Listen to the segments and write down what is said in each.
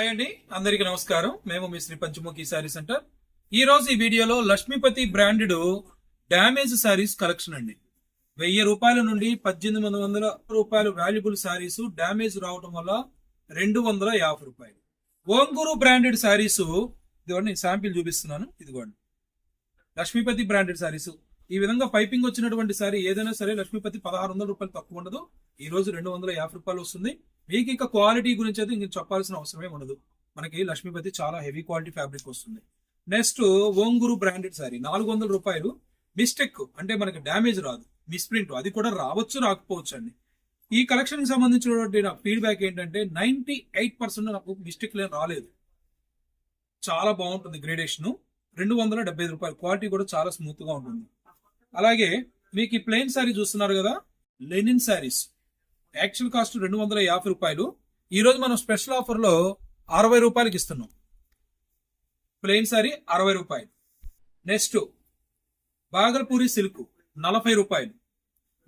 Hi అండి. అందరికీ నమస్కారం. మేము మీ శ్రీ పంచముఖి శారీ సెంటర్. ఈ రోజు ఈ వీడియోలో Lakshmipati branded damage saris collection అండి. వెయ్యి రూపాయల నుండి పద్దెనిమిది వందల రూపాయలు వాల్యుబుల్ శారీస్ డ్యామేజ్ రావడం వల్ల రెండు వందల యాభై రూపాయలు. ఓంగూరు బ్రాండెడ్ శారీస్ ఇదిగోండి శాంపిల్ చూపిస్తున్నాను. ఇదిగోండి. లక్ష్మీపతి బ్రాండెడ్ శారీస్. ఈ విధంగా పైపింగ్ వచ్చినటువంటి శారీ ఏదైనా సరే లక్ష్మీపతి పదహారు వందల రూపాయలు తక్కువ ఉండదు. ఈ రోజు రెండు వందల యాభై రూపాయలు వస్తుంది. మీకు ఇంకా క్వాలిటీ గురించి అయితే ఇంకా చెప్పాల్సిన అవసరమే ఉండదు. మనకి లక్ష్మీపతి చాలా హెవీ క్వాలిటీ ఫ్యాబ్రిక్ వస్తుంది. నెక్స్ట్ ఓంగురు బ్రాండెడ్ శారీ నాలుగు వందల రూపాయలు. మిస్టేక్ అంటే మనకి డ్యామేజ్ రాదు. మిస్ప్రింట్ అది కూడా రావచ్చు రాకపోవచ్చు అండి. ఈ కలెక్షన్కి సంబంధించినటువంటి నా ఫీడ్బ్యాక్ ఏంటంటే నైన్టీ ఎయిట్ పర్సెంట్ నాకు మిస్టేక్ లేని రాలేదు. చాలా బాగుంటుంది గ్రేడేషన్. రెండు వందల డెబ్బై ఐదు రూపాయలు. క్వాలిటీ కూడా చాలా స్మూత్గా ఉంటుంది. అలాగే మీకు ఈ ప్లెయిన్ శారీ చూస్తున్నారు కదా? లెనిన్ శారీస్ యాక్చువల్ కాస్ట్ రెండు వందల యాభై రూపాయలు. ఈరోజు మనం స్పెషల్ ఆఫర్లో అరవై రూపాయలకి ఇస్తున్నాం. ప్లెయిన్ శారీ అరవై రూపాయలు. నెక్స్ట్ బాగల్పూరి సిల్క్ నలభై రూపాయలు.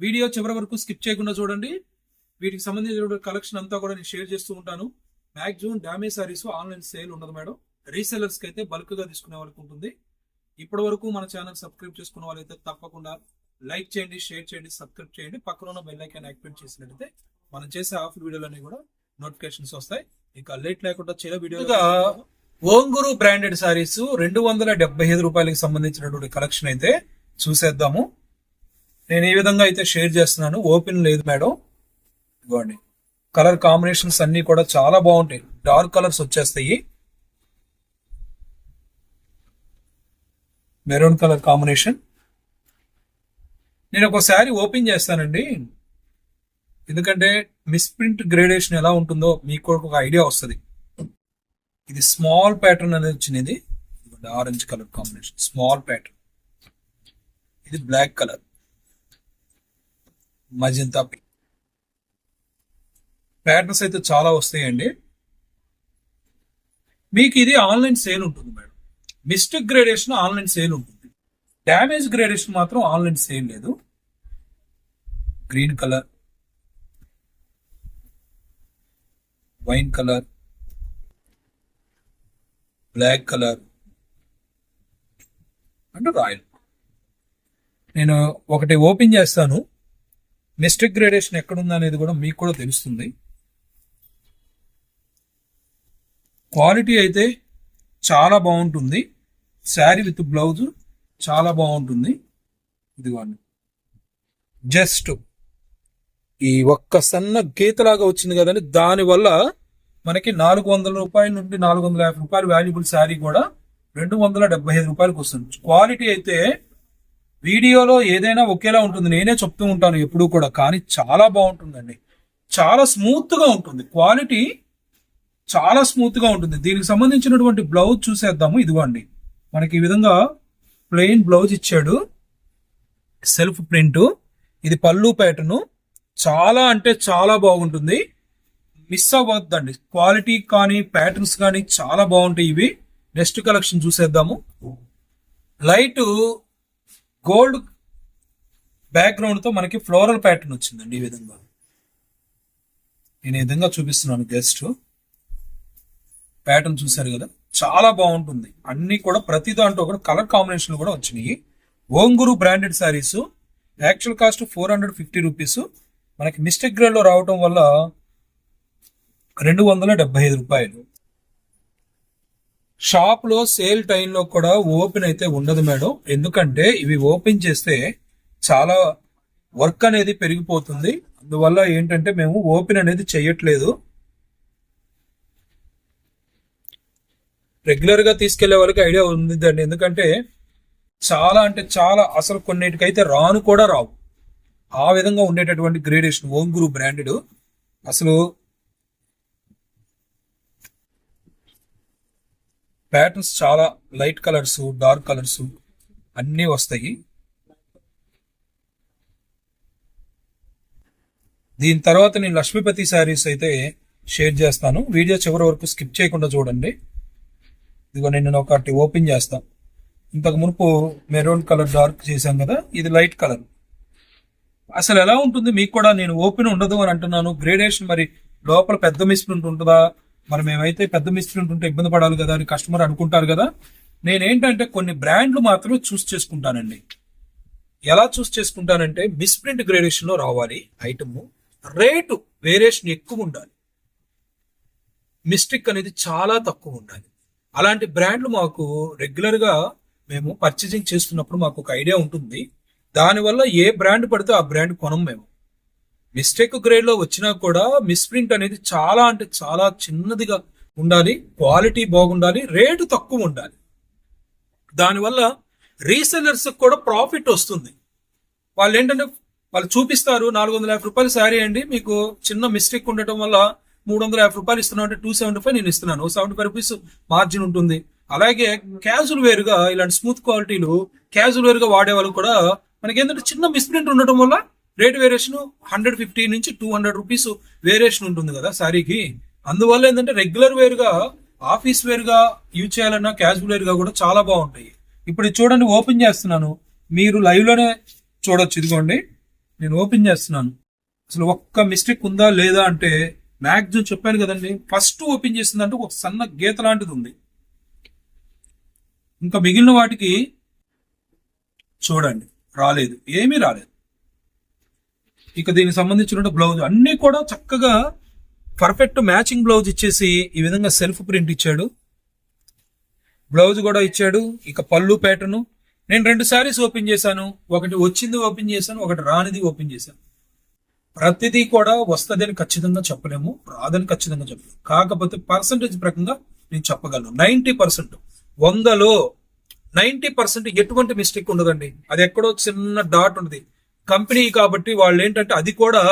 వీడియో చివరి వరకు స్కిప్ చేయకుండా చూడండి. వీటికి సంబంధించిన కలెక్షన్ అంతా కూడా నేను షేర్ చేస్తూ ఉంటాను. Maximum damage saris online sale ఉండదు మేడం. రీసెలర్స్కి అయితే బల్క్గా తీసుకునే వాళ్ళకి ఉంటుంది. ఇప్పటి వరకు మన ఛానల్ సబ్స్క్రైబ్ చేసుకున్న వాళ్ళైతే తప్పకుండా లైక్ చేయండి షేర్ చేయండి సబ్స్క్రైబ్ చేయండి. పక్కన ఉన్న బెల్ ఐకాన్ యాక్టివేట్ చేసినట్లయితే మనం చేసే ఆఫర్ వీడియోలన్నీ కూడా నోటిఫికేషన్స్ వస్తాయి. ఇక లేట్ లేకుండా చిన్న వీడియోగా ఓంగురు బ్రాండెడ్ సారీస్ రెండు వందల డెబ్బై ఐదు రూపాయలకి సంబంధించినటువంటి కలెక్షన్ అయితే చూసేద్దాము. నేను ఈ విధంగా అయితే షేర్ చేస్తున్నాను ఓపెన్ లేదు మేడం ఇదిగోండి. కలర్ కాంబినేషన్స్ అన్ని కూడా చాలా బాగుంటాయి. డార్క్ కలర్స్ వచ్చేస్తాయి. మెరూన్ కలర్ కాంబినేషన్ నేను ఒకసారి ఓపెన్ చేస్తానండి. ఎందుకంటే మిస్ప్రింట్ గ్రేడేషన్ ఎలా ఉంటుందో మీకు కూడా ఒక ఐడియా వస్తుంది. ఇది స్మాల్ ప్యాటర్న్ అనేది వచ్చింది orange colour combination small pattern ఇది black colour magenta pink. Patterns అయితే చాలా వస్తాయండి. మీకు ఇది ఆన్లైన్ సేల్ ఉంటుంది madam. Mistake gradation online sale ఉంటుంది. డ్యామేజ్ గ్రేడేషన్ మాత్రం ఆన్లైన్ సేమ్ లేదు. Green colour wine colour black colour and royal నేను ఒకటి ఓపెన్ చేస్తాను. మిస్టేక్ గ్రేడేషన్ ఎక్కడుంది అనేది కూడా మీకు కూడా తెలుస్తుంది. క్వాలిటీ అయితే చాలా బాగుంటుంది. శారీ విత్ బ్లౌజ్ చాలా బాగుంటుంది. ఇదిగోండి. జస్ట్ ఈ ఒక్క సన్న గీతలాగా వచ్చింది కదండి. దానివల్ల మనకి నాలుగు వందల రూపాయల నుండి నాలుగు వందల యాభై రూపాయలు వాల్యుబుల్ శారీ కూడా రెండు వందల డెబ్బై ఐదు రూపాయలకు వస్తుంది. క్వాలిటీ అయితే వీడియోలో ఏదైనా ఒకేలా ఉంటుంది. నేనే చెప్తూ ఉంటాను ఎప్పుడూ కూడా. కానీ చాలా బాగుంటుందండి. చాలా స్మూత్గా ఉంటుంది. క్వాలిటీ చాలా స్మూత్గా ఉంటుంది. దీనికి సంబంధించినటువంటి బ్లౌజ్ చూసేద్దాము. ఇదిగోండి. మనకి ఈ విధంగా ప్లెయిన్ బ్లౌజ్ ఇచ్చాడు. Self print. ఇది పళ్ళు ప్యాటర్ను. చాలా అంటే చాలా బాగుంటుంది. మిస్ అవ్వద్దండి. క్వాలిటీ కానీ ప్యాటర్న్స్ కానీ చాలా బాగుంటాయి ఇవి. నెక్స్ట్ కలెక్షన్ చూసేద్దాము. లైట్ గోల్డ్ బ్యాక్గ్రౌండ్తో మనకి ఫ్లోరల్ ప్యాటర్న్ వచ్చిందండి ఈ విధంగా. నేను ఈ విధంగా చూపిస్తున్నాను గెస్ట్. ప్యాటర్న్ చూసారు కదా? చాలా బాగుంటుంది. అన్ని కూడా ప్రతి దాంట్లో కూడా కలర్ కాంబినేషన్ కూడా వచ్చినాయి. Omguru branded saris actual cost four hundred fifty rupees. మనకి మిస్టేక్ గ్రేడ్లో రావటం వల్ల రెండు వందల డెబ్బై ఐదు రూపాయలు. షాప్లో సేల్ టైంలో కూడా ఓపెన్ అయితే ఉండదు మేడం. ఎందుకంటే ఇవి ఓపెన్ చేస్తే చాలా వర్క్ అనేది పెరిగిపోతుంది. అందువల్ల ఏంటంటే మేము ఓపెన్ అనేది చేయట్లేదు. రెగ్యులర్గా తీసుకెళ్ళే వాళ్ళకి ఐడియా ఉందండి ఎందుకంటే చాలా అంటే చాలా అసలు కొన్నిటికైతే రాను కూడా రావు. ఆ విధంగా ఉండేటటువంటి గ్రేడేషన్ ఓం గురు బ్రాండెడ్ అసలు ప్యాటర్న్స్ చాలా లైట్ కలర్స్ డార్క్ కలర్స్ అన్నీ వస్తాయి. దీని తర్వాత నేను లక్ష్మీపతి శారీస్ అయితే షేర్ చేస్తాను. వీడియో చివరి వరకు స్కిప్ చేయకుండా చూడండి. ఇదిగో నేను ఒకటి ఓపెన్ చేస్తాను ఇంతకు మునుపు మెరూన్ కలర్ డార్క్ చేశాం కదా ఇది లైట్ కలర్. అసలు ఎలా ఉంటుంది? మీకు కూడా నేను ఓపెన్ ఉండదు అని అంటున్నాను. గ్రేడేషన్ మరి లోపల పెద్ద మిస్ప్రింట్ ఉంటుందా? మరి మేమైతే పెద్ద మిస్ప్రింట్ ఉంటుంటే ఇబ్బంది పడాలి కదా అని కస్టమర్ అనుకుంటారు కదా. నేనేంటంటే కొన్ని బ్రాండ్లు మాత్రమే చూస్ చేసుకుంటానండి. ఎలా చూస్ చేసుకుంటానంటే మిస్ప్రింట్ గ్రేడేషన్లో రావాలి ఐటమ్. రేటు వేరియేషన్ ఎక్కువ ఉండాలి. మిస్టేక్ అనేది చాలా తక్కువ ఉండాలి. అలాంటి బ్రాండ్లు మాకు రెగ్యులర్గా మేము పర్చేసింగ్ చేస్తున్నప్పుడు మాకు ఒక ఐడియా ఉంటుంది. దానివల్ల ఏ బ్రాండ్ పడితే ఆ బ్రాండ్ కొనం మేము. మిస్టేక్ గ్రేడ్లో వచ్చినా కూడా మిస్ప్రింట్ అనేది చాలా అంటే చాలా చిన్నదిగా ఉండాలి క్వాలిటీ బాగుండాలి రేటు తక్కువ ఉండాలి. దానివల్ల రీసెలర్స్ కూడా ప్రాఫిట్ వస్తుంది. వాళ్ళు ఏంటంటే వాళ్ళు చూపిస్తారు నాలుగు వందల యాభై రూపాయలు శారీ అండి మీకు చిన్న మిస్టేక్ ఉండటం వల్ల మూడు వందల యాభై రూపాయలు ఇస్తున్నావు అంటే టూ సెవెంటీ ఫైవ్ నేను ఇస్తున్నాను. సెవెంటీ ఫైవ్ రూపీస్ మార్జిన్ ఉంటుంది. అలాగే క్యాజువల్ వేర్గా ఇలాంటి స్మూత్ క్వాలిటీలు క్యాజువల్ వేర్గా వాడే వాళ్ళు కూడా మనకి ఏంటంటే చిన్న మిస్ప్రింట్ ఉండటం వల్ల రేట్ వేరియేషన్ హండ్రెడ్ ఫిఫ్టీ నుంచి టూ హండ్రెడ్ రూపీస్ వేరియేషన్ ఉంటుంది కదా శారీకి అందువల్ల ఏంటంటే రెగ్యులర్ వేర్గా ఆఫీస్ వేర్గా యూజ్ చేయాలన్నా క్యాజువల్ వేర్గా కూడా చాలా బాగుంటాయి. ఇప్పుడు చూడండి ఓపెన్ చేస్తున్నాను. మీరు లైవ్లోనే చూడొచ్చు. ఇదిగోండి నేను ఓపెన్ చేస్తున్నాను. అసలు ఒక్క మిస్టేక్ ఉందా లేదా అంటే మ్యాక్సిమం చెప్పాను కదండి ఫస్ట్ ఓపెన్ చేసిందంటే ఒక సన్న గీత లాంటిది ఉంది. ఇంకా మిగిలిన వాటికి చూడండి రాలేదు. ఏమీ రాలేదు. ఇక దీనికి సంబంధించిన బ్లౌజ్ అన్నీ కూడా చక్కగా పర్ఫెక్ట్ మ్యాచింగ్ బ్లౌజ్ ఇచ్చేసి ఈ విధంగా సెల్ఫ్ ప్రింట్ ఇచ్చాడు. బ్లౌజ్ కూడా ఇచ్చాడు. ఇక పళ్ళు ప్యాటర్ను నేను రెండు శారీస్ ఓపెన్ చేశాను. ఒకటి వచ్చింది ఓపెన్ చేశాను ఒకటి రానిది ఓపెన్ చేశాను. ప్రతిదీ కూడా వస్తుందని ఖచ్చితంగా చెప్పలేము రాదని ఖచ్చితంగా చెప్పలేము. కాకపోతే పర్సంటేజ్ ప్రకంగా నేను చెప్పగలను. Ninety percent. వందలో నైంటీ పర్సెంట్ ఎటువంటి మిస్టేక్ ఉండదండి. అది ఎక్కడో చిన్న డాట్ ఉంటుంది కంపెనీ కాబట్టి వాళ్ళు ఏంటంటే అది కూడా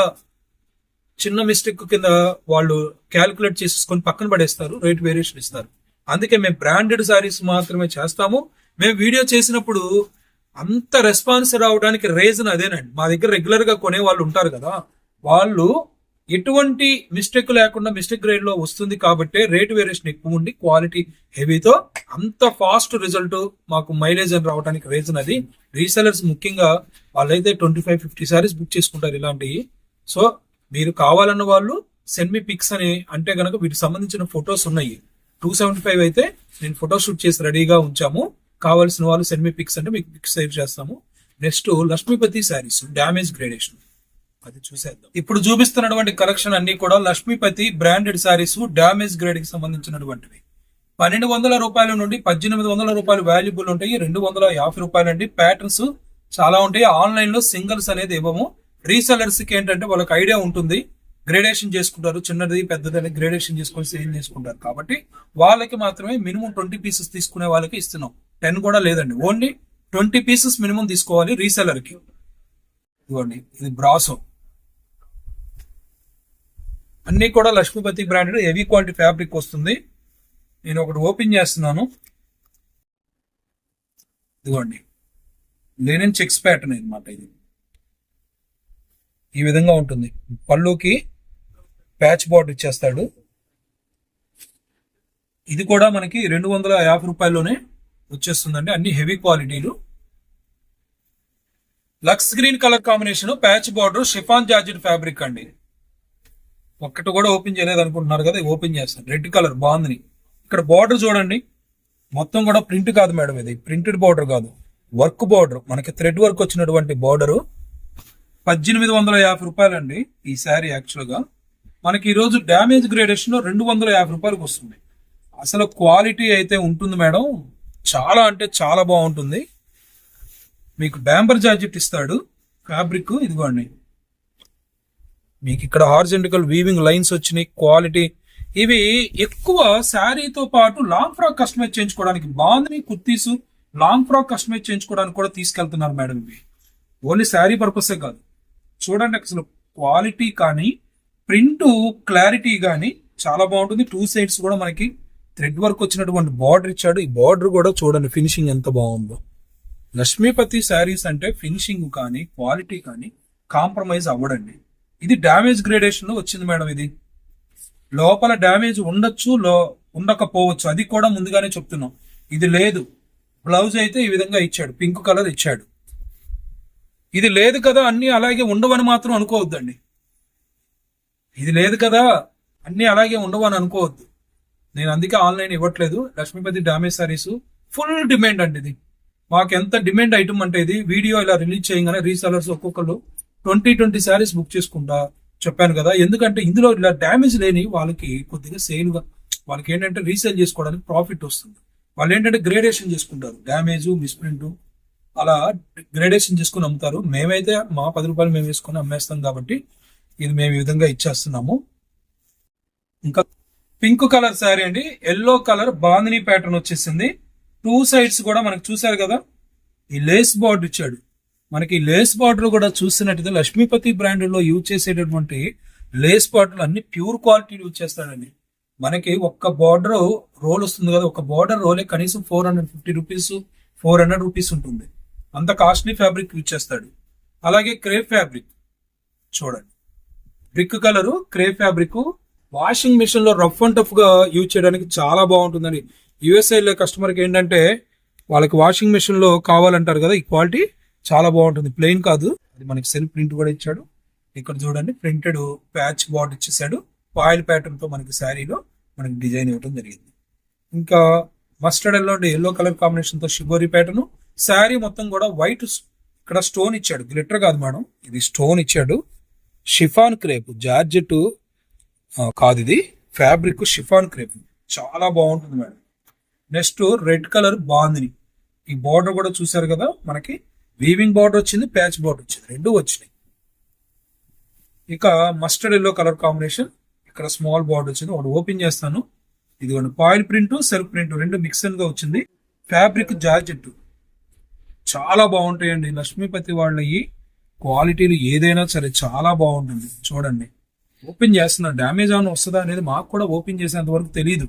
చిన్న మిస్టేక్ కింద వాళ్ళు క్యాలిక్యులేట్ చేసుకొని పక్కన పడేస్తారు రేట్ వేరియేషన్ ఇస్తారు. అందుకే మేము బ్రాండెడ్ శారీస్ మాత్రమే చేస్తాము. మేము వీడియో చేసినప్పుడు అంత రెస్పాన్స్ రావడానికి రీజన్ అదేనండి. మా దగ్గర రెగ్యులర్గా కొనే వాళ్ళు ఉంటారు కదా వాళ్ళు ఎటువంటి మిస్టేక్ లేకుండా మిస్టేక్ గ్రేడ్లో వస్తుంది కాబట్టి రేట్ వేరియేషన్ ఎక్కువ ఉండి క్వాలిటీ హెవీతో అంత ఫాస్ట్ రిజల్ట్ మాకు మైలేజ్ అని రావడానికి రీజన్ అది. రీసెలర్స్ ముఖ్యంగా వాళ్ళైతే twenty five fifty saris book చేసుకుంటారు ఇలాంటివి సో మీరు కావాలన్న వాళ్ళు సెండ్ మీ పిక్స్ అని అంటే కనుక వీటికి సంబంధించిన ఫొటోస్ ఉన్నాయి. టూ సెవెంటీ ఫైవ్ అయితే నేను ఫోటో షూట్ చేసి రెడీగా ఉంచాము. కావాల్సిన వాళ్ళు సెండ్ మీ పిక్స్ అంటే మీకు పిక్స్ సేవ్ చేస్తాము. Next Lakshmipati saris damage gradation అది చూసేద్దాం. ఇప్పుడు చూపిస్తున్నటువంటి కలెక్షన్ అన్ని కూడా లక్ష్మీపతి బ్రాండెడ్ శారీస్ డ్యామేజ్ గ్రేడ్కి సంబంధించినటువంటివి. పన్నెండు వందల రూపాయల నుండి పద్దెనిమిది వందల రూపాయలు వాల్యుబుల్ ఉంటాయి. రెండు వందల యాభై రూపాయలు అండి ప్యాటర్న్స్ చాలా ఉంటాయి. ఆన్లైన్లో సింగిల్స్ అనేది ఇవ్వము. రీసెలర్స్కి ఏంటంటే వాళ్ళకి ఐడియా ఉంటుంది. గ్రేడేషన్ చేసుకుంటారు. చిన్నది పెద్దది గ్రేడేషన్ చేసుకొని సేల్ చేసుకుంటారు. కాబట్టి వాళ్ళకి మాత్రమే మినిమం ట్వంటీ పీసెస్ తీసుకునే వాళ్ళకి ఇస్తున్నాం. టెన్ కూడా లేదండి. ఓన్లీ ట్వంటీ పీసెస్ మినిమం తీసుకోవాలి రీసెలర్కి ఇదిగోండి ఇది బ్రాసో అన్ని కూడా Lakshmipati branded heavy quality fabric వస్తుంది. నేను ఒకటి ఓపెన్ చేస్తున్నాను. ఇదిగోండి లేనన్ చెక్స్ ప్యాటర్న్ అనమాట ఇది. ఈ విధంగా ఉంటుంది. పళ్ళుకి ప్యాచ్ బార్డర్ ఇచ్చేస్తాడు. ఇది కూడా మనకి రెండు వందల యాభై రూపాయల్లోనే వచ్చేస్తుందండి. అన్ని హెవీ క్వాలిటీలు. Lux green colour combination patch border chiffon georgette fabric అండి. ఒక్కటి కూడా ఓపెన్ చేయలేదు అనుకుంటున్నారు కదా ఓపెన్ చేస్తాను. రెడ్ కలర్ బాగుంది. ఇక్కడ బార్డర్ చూడండి. మొత్తం కూడా ప్రింట్ కాదు మేడం ఇది. ప్రింటెడ్ బార్డర్ కాదు. Work border. మనకి థ్రెడ్ వర్క్ వచ్చినటువంటి బార్డరు. పద్దెనిమిది వందల యాభై రూపాయలండి ఈ శారీ యాక్చువల్గా. మనకి ఈరోజు డ్యామేజ్ గ్రేడేషన్ రెండు వందల యాభై రూపాయలకు వస్తుంది. అసలు క్వాలిటీ అయితే ఉంటుంది మేడం. చాలా అంటే చాలా బాగుంటుంది. మీకు డాంబర్ జాకెట్ ఇస్తాడు. ఫ్యాబ్రిక్ ఇదిగోండి. మీకు ఇక్కడ హార్జెంటికల్ వీవింగ్ లైన్స్ వచ్చినాయి క్వాలిటీ. ఇవి ఎక్కువ శారీతో పాటు లాంగ్ ఫ్రాక్ కస్టమైజ్ చేయించుకోవడానికి బాగుంది. కుర్తీస్ లాంగ్ ఫ్రాక్ కస్టమైజ్ చేయించుకోవడానికి కూడా తీసుకెళ్తున్నారు మేడం ఇవి. ఓన్లీ శారీ పర్పసే కాదు. చూడండి అసలు క్వాలిటీ కానీ ప్రింట్ క్లారిటీ కానీ చాలా బాగుంటుంది. టూ సైడ్స్ కూడా మనకి థ్రెడ్ వర్క్ వచ్చినటువంటి బార్డర్ ఇచ్చాడు. ఈ బార్డర్ కూడా చూడండి ఫినిషింగ్ ఎంత బాగుందో. లక్ష్మీపతి శారీస్ అంటే ఫినిషింగ్ కానీ క్వాలిటీ కానీ కాంప్రమైజ్ అవ్వడండి. ఇది డ్యామేజ్ గ్రేడేషన్లో వచ్చింది మేడం ఇది. లోపల డ్యామేజ్ ఉండొచ్చు లో ఉండకపోవచ్చు అది కూడా ముందుగానే చెప్తున్నాం. ఇది లేదు. బ్లౌజ్ అయితే ఈ విధంగా ఇచ్చాడు పింక్ కలర్ ఇచ్చాడు. ఇది లేదు కదా అన్ని అలాగే ఉండవని మాత్రం అనుకోవద్దండి. ఇది లేదు కదా అన్ని అలాగే ఉండవని అనుకోవద్దు. నేను అందుకే ఆన్లైన్ ఇవ్వట్లేదు. Lakshmipati damage saris full demand అండి ఇది. మాకు ఎంత డిమాండ్ ఐటమ్ అంటే ఇది వీడియో ఇలా రిలీజ్ చేయగానే రీసెలర్స్ ఒక్కొక్కరు ట్వంటీ ట్వంటీ శారీస్ బుక్ చేసుకుంటా చెప్పాను కదా. ఎందుకంటే ఇందులో ఇలా డ్యామేజ్ లేని వాళ్ళకి కొద్దిగా సేల్గా వాళ్ళకి ఏంటంటే రీసేల్ చేసుకోవడానికి ప్రాఫిట్ వస్తుంది. వాళ్ళు ఏంటంటే గ్రేడేషన్ చేసుకుంటారు. డ్యామేజ్ మిస్ప్రింట్ అలా గ్రేడేషన్ చేసుకుని అమ్ముతారు. మేమైతే మా పది రూపాయలు మేము వేసుకొని అమ్మేస్తాం కాబట్టి ఇది మేము ఈ విధంగా ఇచ్చేస్తున్నాము. ఇంకా పింక్ కలర్ శారీ అండి. ఎల్లో కలర్ బాందిని ప్యాటర్న్ వచ్చేసింది. టూ సైడ్స్ కూడా మనకు చూసారు కదా ఈ లేస్ బార్డర్ ఇచ్చాడు. మనకి లేస్ బార్డర్ కూడా చూసినట్టయితే లక్ష్మీపతి బ్రాండ్లో యూజ్ చేసేటటువంటి లేస్ బార్డర్లు అన్ని ప్యూర్ క్వాలిటీ యూజ్ చేస్తాడండి మనకి ఒక్క బార్డర్ రోల్ వస్తుంది కదా ఒక బార్డర్ రోలే కనీసం four hundred fifty rupees four hundred rupees ఉంటుంది. అంత కాస్ట్లీ ఫ్యాబ్రిక్ యూజ్ చేస్తాడు. అలాగే క్రేప్ ఫ్యాబ్రిక్ చూడండి. Brick colour crepe fabric washing మిషన్లో రఫ్ అండ్ టఫ్గా యూజ్ చేయడానికి చాలా బాగుంటుందని యుఎస్ఐ లో కస్టమర్కి ఏంటంటే వాళ్ళకి వాషింగ్ మిషన్లో కావాలంటారు కదా ఈ క్వాలిటీ చాలా బాగుంటుంది. ప్లెయిన్ కాదు. అది మనకి సెల్ఫ్ ప్రింట్ కూడా ఇచ్చాడు. ఇక్కడ చూడండి ప్రింటెడ్ ప్యాచ్ బార్డ్ ఇచ్చేసాడు. పాయిల్ ప్యాటర్న్తో మనకి శారీలో మనకి డిజైన్ ఇవ్వడం జరిగింది. ఇంకా మస్టర్డ్ ఎల్లో ఎల్లో కలర్ కాంబినేషన్తో షిబోరి ప్యాటర్న్. శారీ మొత్తం కూడా వైట్ ఇక్కడ స్టోన్ ఇచ్చాడు. గ్లిటర్ కాదు మేడం ఇది స్టోన్ ఇచ్చాడు. షిఫాన్ క్రేప్ జార్జెట్ కాదు ఇది. Fabric chiffon crepe. చాలా బాగుంటుంది madam. Next red colour bandhani. ఈ బార్డర్ కూడా చూసారు కదా మనకి? వీవింగ్ బార్డర్ వచ్చింది ప్యాచ్ బార్డర్ వచ్చింది. రెండు వచ్చినాయి. ఇక మస్టర్డ్ ఎల్లో కలర్ కాంబినేషన్. ఇక్కడ స్మాల్ బార్డర్ వచ్చింది. ఒకటి ఓపెన్ చేస్తాను. ఇదిగోండి పాయిల్ ప్రింట్ సెల్ఫ్ ప్రింట్ రెండు మిక్సర్గా వచ్చింది. Fabric georgette. చాలా బాగుంటాయండి. లక్ష్మీపతి వాళ్ళ ఈ క్వాలిటీలు ఏదైనా సరే చాలా బాగుంటుంది. చూడండి. ఓపెన్ చేస్తున్నా డ్యామేజ్ ఏమైనా వస్తుందా అనేది మాకు కూడా ఓపెన్ చేసేంత వరకు తెలియదు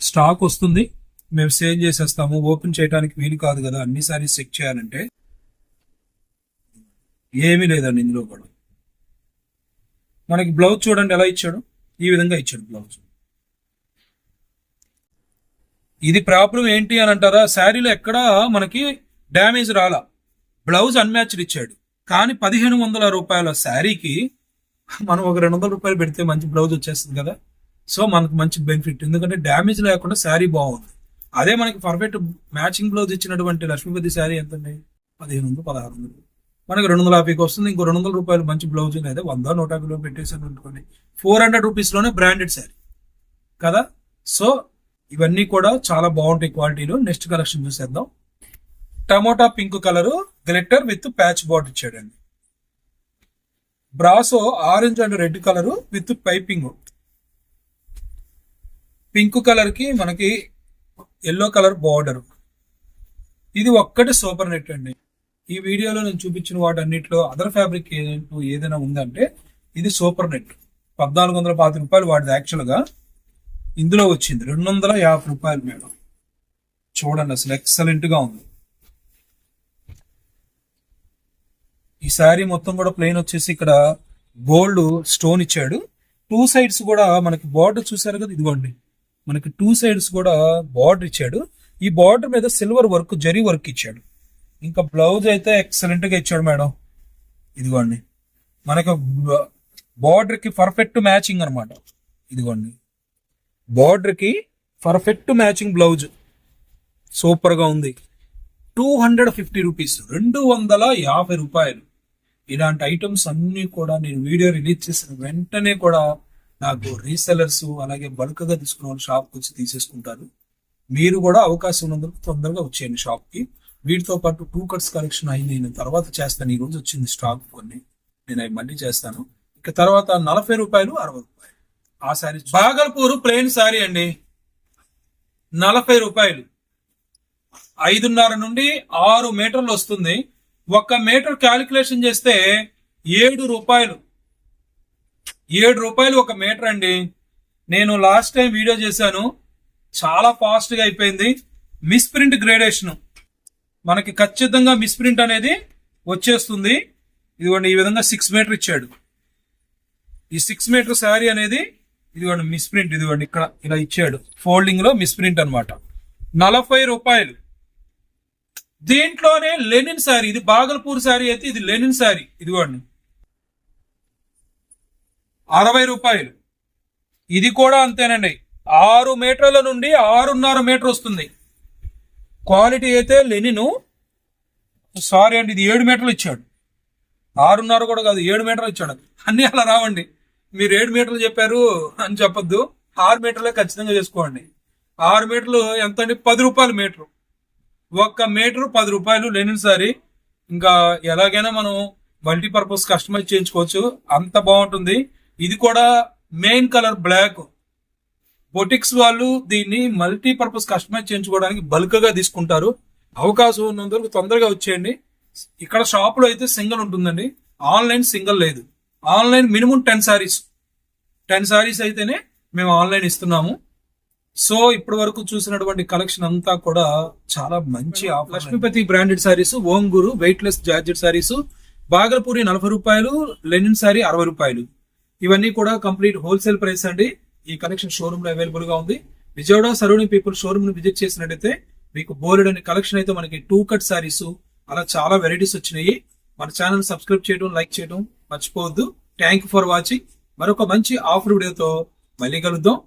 స్టాక్ వస్తుంది. మేము సేల్ చేసేస్తాము. ఓపెన్ చేయడానికి వీలు కాదు కదా. అన్ని సారీస్ చెక్ చేయాలంటే ఏమీ లేదండి ఇందులో కూడా. మనకి బ్లౌజ్ చూడండి ఎలా ఇచ్చాడు? ఈ విధంగా ఇచ్చాడు బ్లౌజ్. ఇది ప్రాబ్లం ఏంటి అని అంటారా? శారీలో ఎక్కడా మనకి డ్యామేజ్ రాలా. బ్లౌజ్ అన్మ్యాచ్డ్ ఇచ్చాడు. కానీ పదిహేను వందల రూపాయల శారీకి మనం ఒక రెండు వందల రూపాయలు పెడితే మంచి బ్లౌజ్ వచ్చేస్తుంది కదా. సో మనకు మంచి బెనిఫిట్ ఎందుకంటే డ్యామేజ్ లేకుండా శారీ బాగుంది. అదే మనకి పర్ఫెక్ట్ మ్యాచింగ్ బ్లౌజ్ ఇచ్చినటువంటి లక్ష్మీపతి శారీ ఎంత అండి పదిహేను వందలు పదహారు వందలు. మనకి రెండు వందల యాభైకి వస్తుంది. ఇంకో రెండు వందల రూపాయలు మంచి బ్లౌజ్ లేదా వంద నూట యాభైలో పెట్టేసాను అనుకోండి. ఫోర్ హండ్రెడ్ రూపీస్లోనే బ్రాండెడ్ శారీ. కదా? సో ఇవన్నీ కూడా చాలా బాగుంటాయి క్వాలిటీలు. నెక్స్ట్ కలెక్షన్ చూసేద్దాం. Tomato pink colour glitter with patch bat ఇచ్చాడండి. Brasso orange and red colour with piping pink కలర్కి మనకి ఎల్లో కలర్ బార్డర్. ఇది ఒక్కటి సూపర్ నెట్ అండి. ఈ వీడియోలో నేను చూపించిన వాటన్నిటిలో అదర్ ఫ్యాబ్రిక్ ఏదైనా ఉందంటే ఇది సూపర్ నెట్. పద్నాలుగు వందల పాతి రూపాయలు వాడిది యాక్చువల్గా. ఇందులో వచ్చింది రెండు వందల యాభై రూపాయలు మేడం. చూడండి అసలు ఎక్సలెంట్గా ఉంది. ఈ శారీ మొత్తం కూడా ప్లెయిన్ వచ్చేసి ఇక్కడ గోల్డ్ స్టోన్ ఇచ్చాడు. టూ సైడ్స్ కూడా మనకి బార్డర్ చూసారు కదా ఇదిగోండి. మనకి టూ సైడ్స్ కూడా బార్డర్ ఇచ్చాడు. ఈ బార్డర్ మీద సిల్వర్ వర్క్ జరీ వర్క్ ఇచ్చాడు. ఇంకా బ్లౌజ్ అయితే ఎక్సలెంట్గా ఇచ్చాడు మేడం. ఇదిగోండి. మనకి బార్డర్కి పర్ఫెక్ట్ మ్యాచింగ్ అనమాట ఇదిగోండి. బార్డర్కి పర్ఫెక్ట్ మ్యాచింగ్ బ్లౌజ్ సూపర్గా ఉంది. టూ హండ్రెడ్ ఫిఫ్టీ రూపీస్ రెండు వందల యాభై రూపాయలు. ఇలాంటి ఐటమ్స్ అన్ని కూడా నేను వీడియో రిలీజ్ చేసిన వెంటనే కూడా నాకు రీసెలర్స్ అలాగే బల్క్గా తీసుకున్న వాళ్ళు షాప్కి వచ్చి తీసేసుకుంటారు. మీరు కూడా అవకాశం ఉన్నందుకు తొందరగా వచ్చేయండి షాప్కి వీటితో పాటు టూ కట్స్ కలెక్షన్ అయింది. నేను తర్వాత చేస్తాను. ఈ రోజు వచ్చింది స్టాక్ కొన్ని. నేను అవి మళ్ళీ చేస్తాను. ఇక తర్వాత నలభై రూపాయలు అరవై రూపాయలు. ఆ శారీ బాగల్పూర్ ప్లెయిన్ శారీ అండి. నలభై రూపాయలు. ఐదున్నర నుండి ఆరు మీటర్లు వస్తుంది. ఒక్క మీటర్ క్యాలిక్యులేషన్ చేస్తే ఏడు రూపాయలు. ఏడు రూపాయలు ఒక మీటర్ అండి. నేను లాస్ట్ టైం వీడియో చేశాను. చాలా ఫాస్ట్గా అయిపోయింది. మిస్ప్రింట్ గ్రేడేషన్ మనకి ఖచ్చితంగా మిస్ప్రింట్ అనేది వచ్చేస్తుంది. ఇదిగోండి ఈ విధంగా సిక్స్ మీటర్ ఇచ్చాడు. ఈ సిక్స్ మీటర్ శారీ అనేది ఇదిగోండి మిస్ప్రింట్ ఇదిగోండి ఇక్కడ ఇలా ఇచ్చాడు. ఫోల్డింగ్లో మిస్ప్రింట్ అనమాట నలభై రూపాయలు. దీంట్లోనే లెనిన్ శారీ ఇది బాగల్పూర్ శారీ అయితే ఇది లెనిన్ శారీ ఇదిగోండి. అరవై రూపాయలు. ఇది కూడా అంతేనండి. ఆరు మీటర్ల నుండి ఆరున్నర మీటర్ వస్తుంది. క్వాలిటీ అయితే లెనిను సారీ అండి ఇది ఏడు మీటర్లు ఇచ్చాడు. ఆరున్నర కూడా కాదు ఏడు మీటర్లు ఇచ్చాడు. అన్ని అలా రావండి. మీరు ఏడు మీటర్లు చెప్పారు అని చెప్పొద్దు. ఆరు మీటర్లే ఖచ్చితంగా చేసుకోండి. ఆరు మీటర్లు ఎంత అండి పది రూపాయలు మీటరు. ఒక్క మీటర్ పది రూపాయలు లెనిన్ సారీ. ఇంకా ఎలాగైనా మనం మల్టీపర్పస్ కస్టమైజ్ చేయించుకోవచ్చు. అంత బాగుంటుంది. ఇది కూడా మెయిన్ కలర్ బ్లాక్. బొటిక్స్ వాళ్ళు దీన్ని మల్టీపర్పస్ కస్టమైజ్ చేయించుకోవడానికి బల్క్గా తీసుకుంటారు. అవకాశం ఉన్నందుకు తొందరగా వచ్చేయండి. ఇక్కడ షాప్లో అయితే సింగిల్ ఉంటుందండి. ఆన్లైన్ సింగిల్ లేదు. Online minimum ten saris ten saris అయితేనే మేము ఆన్లైన్ ఇస్తున్నాము. సో ఇప్పటి వరకు చూసినటువంటి కలెక్షన్ అంతా కూడా చాలా మంచి offer Lakshmipati branded saris Omguru weightless georgette saris Bhagalpuri నలభై రూపాయలు లెనిన్ సారీ అరవై రూపాయలు. ఇవన్నీ కూడా కంప్లీట్ హోల్సేల్ ప్రైస్ అండి. ఈ కలెక్షన్ షోరూమ్లో అవైలబుల్గా ఉంది. విజయవాడ సరౌండింగ్ పీపుల్ షోరూమ్ని విజిట్ చేసినట్టయితే మీకు బోలెడ్ అనే కలెక్షన్ అయితే మనకి టూ కట్ సారీస్ అలా చాలా వెరైటీస్ వచ్చినాయి. మన ఛానల్ సబ్స్క్రైబ్ చేయడం లైక్ చేయడం మర్చిపోవద్దు. థ్యాంక్ ఫర్ వాచింగ్ మరొక మంచి ఆఫర్ వీడియోతో మళ్ళీ కలుద్దాం.